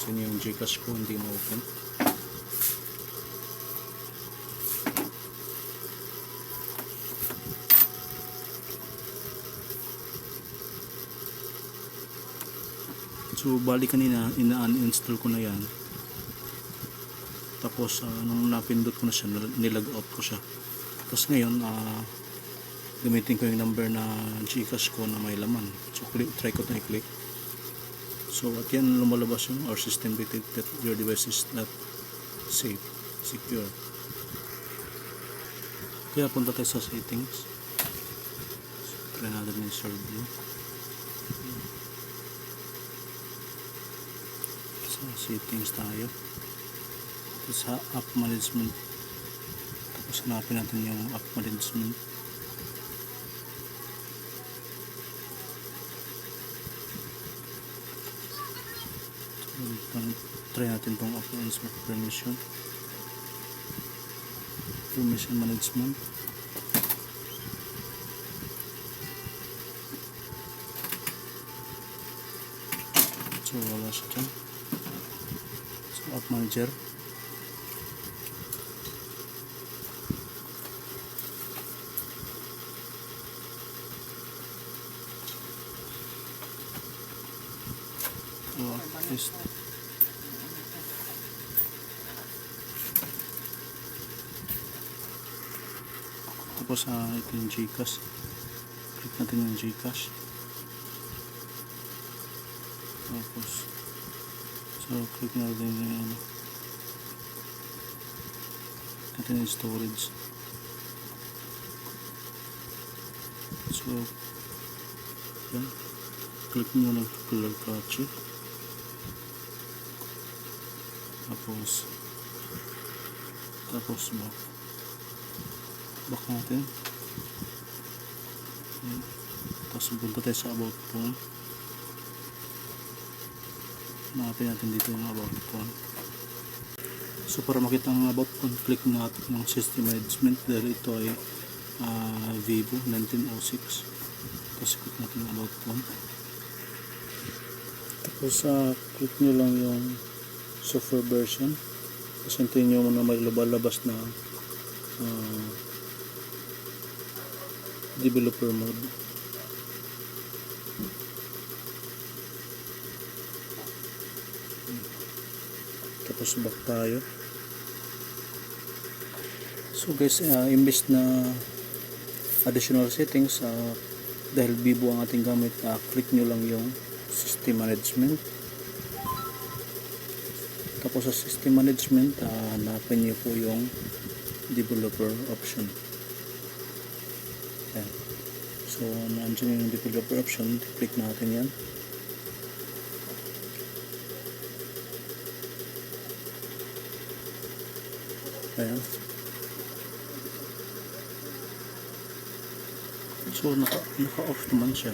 sa inyo yung Gcash ko hindi ma-open. So bali kanina ina-uninstall ko na yan. Tapos ah, nung napindot ko na siya, nil- nilag out ko siya. Tapos ngayon, ah, gamitin ko yung number na Gcash ko na may laman. So click, try ko na i-click. So at yan lumalabas yung our system detected your device is not safe, secure. Kaya punta tayo sa settings. So, try natin yung serve view. Sa settings tayo. Sa app management. Tapos hanapin natin yung app management. Try natin tong app management permission. Permission management. So wala siya dyan. So app manager. So is Tapos sa ito yung Gcash. Click natin yung Gcash. Tapos so click natin yung ano. Natin yung storage. So yan. Click nyo ng color catcher. Tapos tapos back back natin? Ayan. tapos punta tayo sa about phone hanapin natin dito yung about phone so para makita ang about phone click natin ng system management. Dahil ito ay ah, Vivo 1906 tapos click natin yung about phone tapos ah, click nyo lang yung software version. Tapos hintayin nyo na may lumalabas na ah, developer mode. Tapos back tayo. So guys uh, imbes na additional settings ah, dahil Vivo ang ating gamit ah, click nyo lang yung system management. Tapos sa system management ah, hanapin nyo po yung developer option Ayan. So, nandiyan yung developer option. Click natin yan. Ayan. So, naka, naka-off naman siya.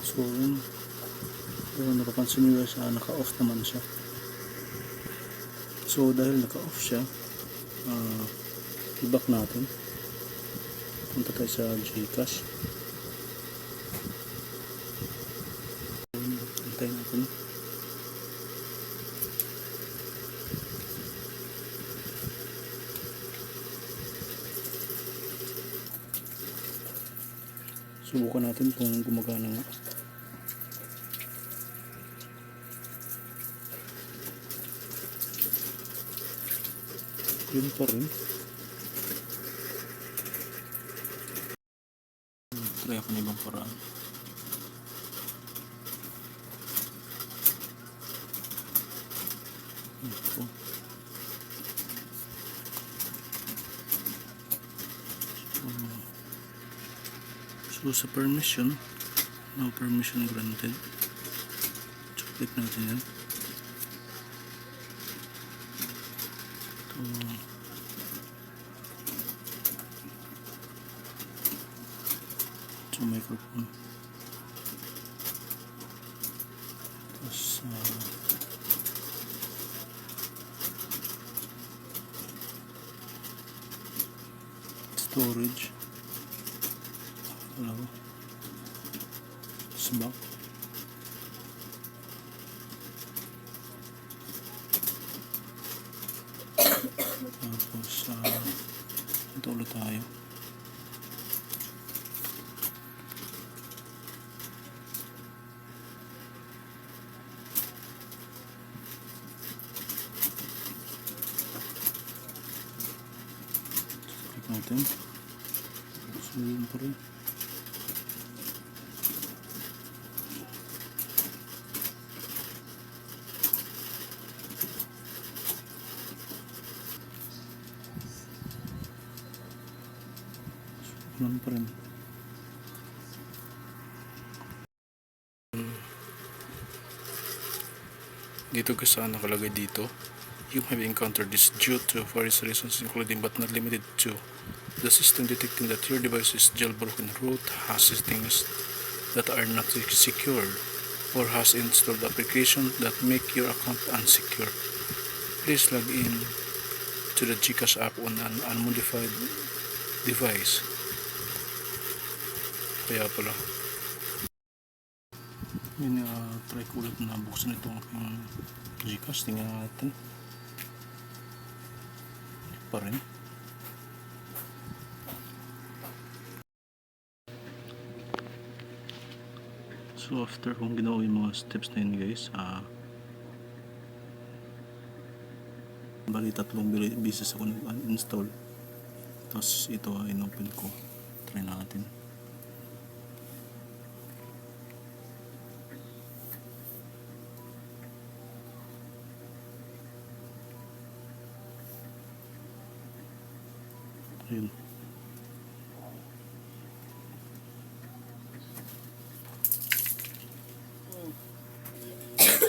So, yun. Guys, ah, naka-off naman siya. So, dahil naka-off siya, ah, i-back natin. Punta tayo sa Gcash. Antay natin. Subukan natin kung gumagana nga. Yun pa rin. Try ako ng ibang paraan. Ito. So, sa permission, no permission granted. Click natin yan. Mm. to microphone. Tapos uh, storage. Hello smoke tayo Click natin. Yun pa. Pa rin. Dito ka saan nakalagay dito? You have encountered this due to various reasons including but not limited to the system detecting that your device is jailbroken, root has settings that are not secured, or has installed applications that make your account unsecure. Please log in to the Gcash app on an unmodified device. Kaya pala. Yun, uh, try ko ulit na buksan itong aking Gcash. Tingnan natin. Pa rin. So after kong ginawa yung mga steps na yun guys, ah bali tatlong beses ako nag-install. Tapos ito in-open ko. Try natin. Ayun.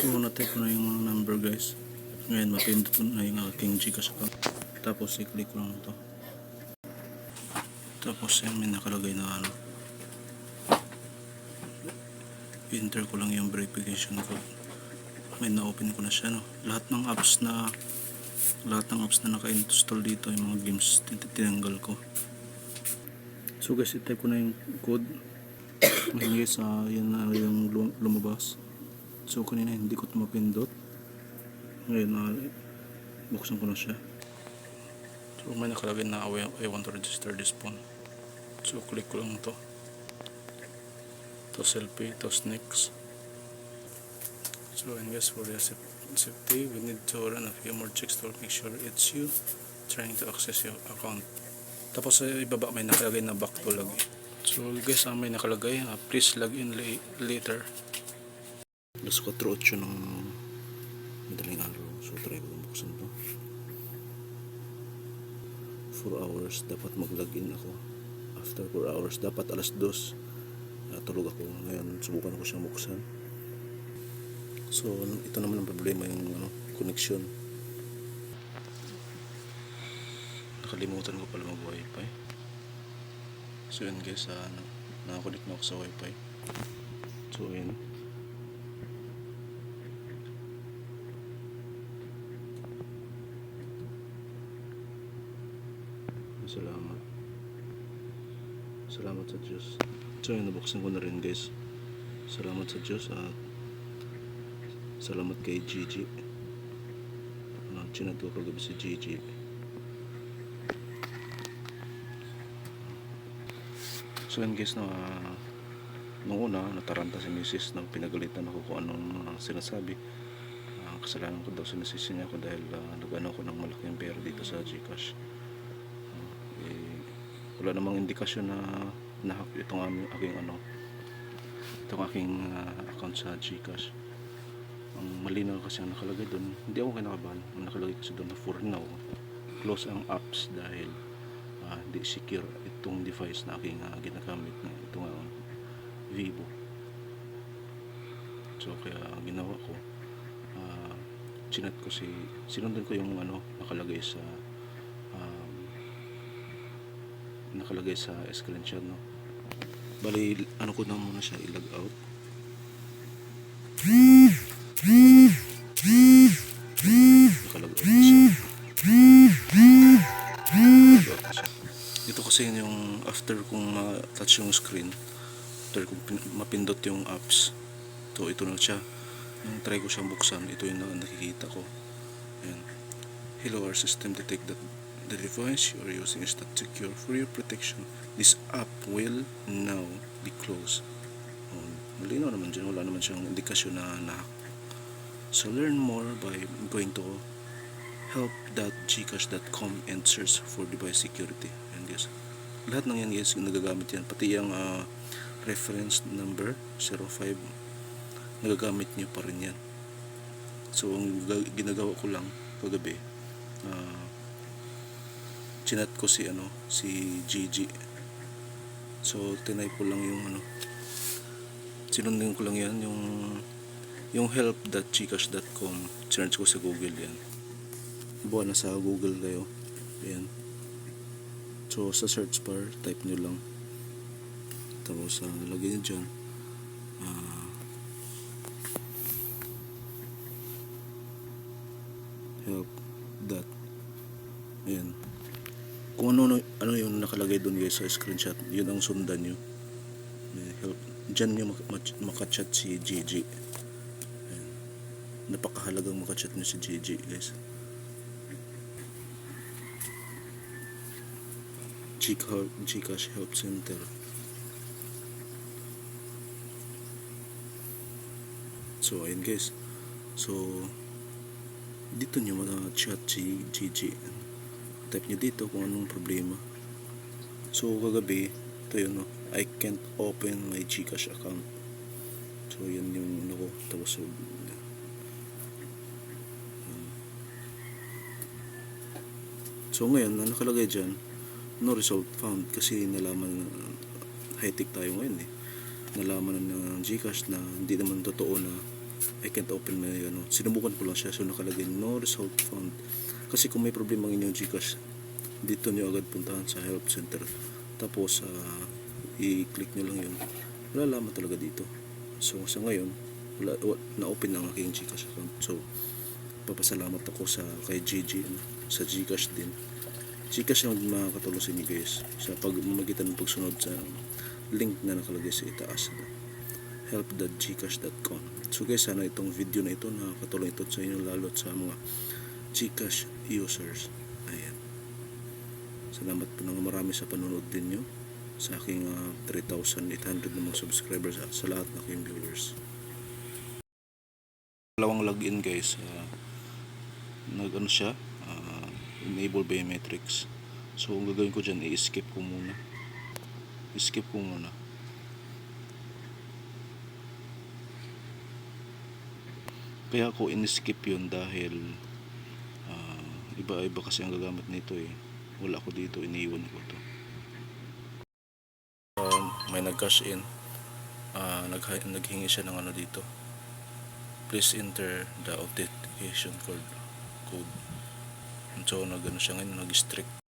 So, na-type na yung mga number guys. Ngayon, mapindot ko na yung aking Gcash account. Tapos, i-click ko lang ito. Tapos, yan, may nakalagay na ano. I-enter ko lang yung verification code. May na-open ko na siya, no. Lahat ng apps na lahat ng apps na naka-install dito, yung mga games, tin- tinanggal ko. So guys, i-type ko na yung code. Ngayon guys, ah, yan na yung lum- lumabas. So kanina hindi ko ito mapindot. Ngayon, uh, buksan ko na siya. So may nakalagay na I want to register this phone. So click ko lang to. To selfie, to next. So and guys, for the saf- safety, we need to run a few more checks to make sure it's you trying to access your account. Tapos sa ibaba may nakalagay na back to log. So guys, ang may nakalagay, ah, please log in la- later. Alas 4.8 ng madaling araw. So, try ko buksan to. 4 hours. Dapat mag-login ako. After 4 hours. Dapat alas 2. Natulog ako. Ngayon, subukan ko siyang buksan. So, ito naman ang problema yung ano, connection. Nakalimutan ko pala mag-wifi. So, yun guys. Uh, nakakonect na ako sa wifi. So, yun. Salamat. Salamat sa Diyos. So yun, nabuksan ko na rin guys. Salamat sa Diyos at salamat kay Gigi. Uh, Chinaturo gabi si Gigi. So yun guys, na nung una, nataranta si Mrs. na pinagalitan ako kung anong uh, sinasabi. Ah, kasalanan ko daw sinisisi niya ako dahil uh, nagano ko ng malaking pera dito sa Gcash eh, wala namang indikasyon na nahack itong aming aking ano itong aking ah, account sa Gcash ang malinaw kasi ang nakalagay doon hindi ako kinakabahan. Ang nakalagay kasi doon na for now close ang apps dahil ah, hindi secure itong device na aking ah, ginagamit na itong ah, Vivo. So kaya ginawa ko ah, chinat ko si sinundan ko yung ano nakalagay sa um, nakalagay sa screenshot no? Bali ano ko na muna siya i-log out. nakalog kasi yung after kung ma-touch yung screen after pin- mapindot yung apps to ito na siya. Nung try ko siyang buksan ito yung na nakikita ko. Ayan. hello our system detect that the device you are using is not secure for your protection. This app will now be closed. Oh, malinaw naman dyan. Wala naman siyang indikasyon na na so learn more by going to help.gcash.com and search for device security. And yes lahat ng yan guys nagagamit yan. Pati yung ah, reference number 05 nagagamit nyo pa rin yan. So ang ga- ginagawa ko lang kagabi ah chinat ko si ano si Gigi. So tinay ko lang yung ano sinundin ko lang yan yung yung help.gcash.com search ko sa google yan. Buwan na sa google kayo. Ayan so sa search bar type nyo lang. Tapos uh, lagay nyo dyan. Ah, help dot ayan. Kung ano, ano- ano yung nakalagay doon guys sa screenshot yun ang sundan nyo. Ayan, help. Dyan nyo mak- mak- makachat si Ayan. napakahalagang makachat nyo si Gigi guys Gcash, Help Center So, ayun guys. So, dito nyo ma-chat si Gigi. Type nyo dito kung anong problema. So, kagabi, ito yun, no? I can't open my Gcash account. So, yan yung ano ko. Tapos, so, ngayon, na nakalagay dyan, no result found kasi nalaman na high-tech tayo ngayon eh. Nalaman na ng Gcash na hindi naman totoo na I can't open my ano sinubukan ko lang siya so nakalagay no result found. Kasi kung may problema ang inyong Gcash dito nyo agad puntahan sa help center. Tapos ah, i-click nyo lang yun. Wala laman talaga dito. So sa ngayon wala, wa- na-open ang aking Gcash account. So papasalamat ako sa kay Gigi sa Gcash din Gcash ang makakatulong sa inyo guys sa pagmamagitan ng pagsunod sa link na nakalagay sa itaas help.gcash.com so guys sana itong video na ito nakakatulong ito sa inyo lalo sa mga Gcash users. Ayan. Salamat po ng marami sa panonood din nyo sa aking ah, 3,800 na mga subscribers at sa lahat ng aking viewers. Dalawang login guys. Ah, nag ano siya enable biometrics. So ang gagawin ko dyan i-skip ko muna. I-skip ko muna. Kaya ako in-skip yun dahil ah, iba-iba kasi ang gagamit nito eh. Wala ko dito iniwan ko to. Um, may nag-cash in. Ah, nag naghingi siya ng ano dito. Please enter the authentication code code so nag ano siya ngayon nag-strict